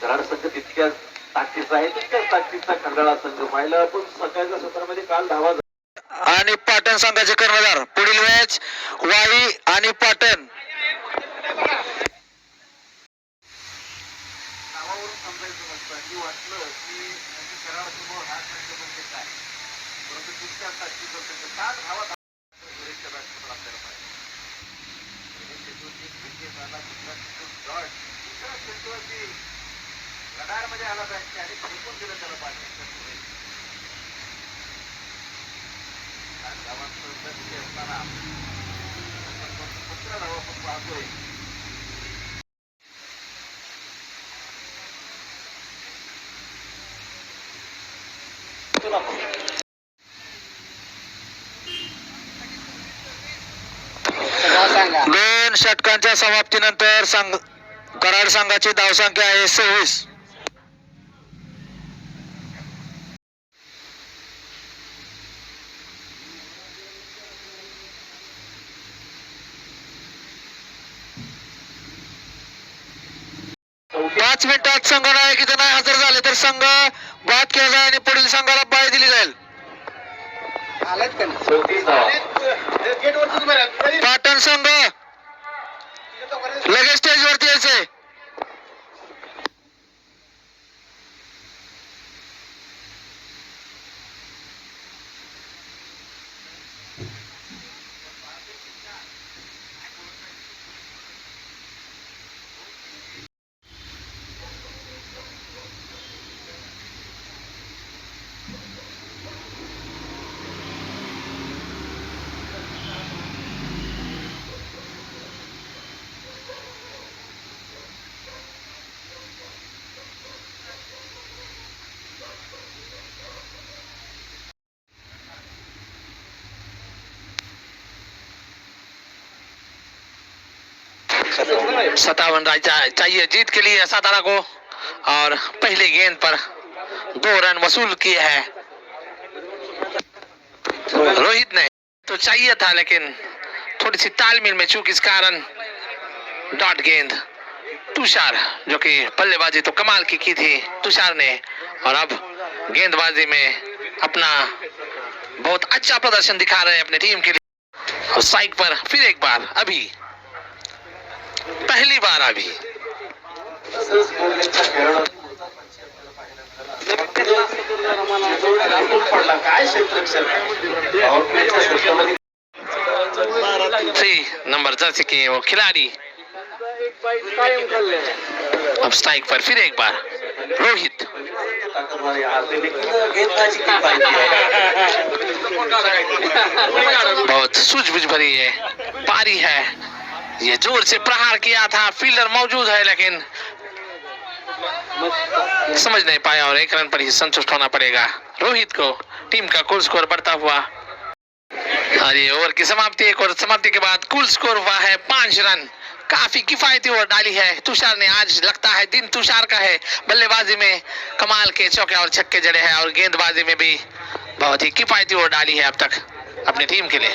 कराड संघ तितक्याच ताकदीचा आहे तितक्याच ताकदीचा खंडाळा संघ पाहिला. आपण सकाळच्या सत्रामध्ये काल धावा आणि पाटण संघाचे कर्णधार पुढील मॅच वाई आणि पाटण. नावावरून समजायचं रडारमध्ये आला आणि फेकून दिलं त्याला असताना आपण पाहतोय दोन षटकांच्या समाप्तीनंतर संघ कराड संघाची धावसंख्या आहे सव्वीस. पाच मिनिटात संघ नायक इथं नाही हजर झाले तर संघ बाद केला जाईल आणि पुढील संघाला बाय दिली जाईल. पाटण संघ. लगेच स्टेजवरती यायचंय. सत्तावन रन चाहिए जीत के लिए सातारा को। और पहले गेंद पर दो रन वसूल किए हैं। रोहित ने तो चाहिए था, लेकिन थोड़ी सी तालमेल में चूक इस कारण डॉट गेंद। तुषार, जो कि बल्लेबाजी तो कमाल की की थी, तुषार ने। और अब गेंदबाजी में अपना बहुत अच्छा प्रदर्शन दिखा रहे हैं अपने टीम के लिए। और साइक पर फिर एक बार, अभी पहली बार अभी तसंच कोहलीच्या खेळाडू पडला काय क्षेत्ररक्षण बार क्षेत्रामध्ये थ्री नंबर जर्सी के वो खिलाड़ी। अब स्ट्राइक पर फिर एक बार। रोहित। बहुत सूझबूझ भरी है पारी है। ये ज़ोर से प्रहार किया था, फील्डर मौजूद है, लेकिन समझ नहीं पाया और एक रन पर ही संतुष्ट होना पड़ेगा। रोहित को टीम का कुल स्कोर बढ़ता हुआ। और ये ओवर की समाप्ति, एक और समाप्ति के बाद कुल स्कोर हुआ है पाँच रन। काफ़ी किफायती ओवर डाली है। तुषार ने आज लगता है दिन तुषार का है। बल्लेबाजी में कमाल के चौके और छक्के जड़े हैं और गेंदबाजी में भी बहुत ही किफायती ओवर डाली है अब तक अपनी टीम के लिए।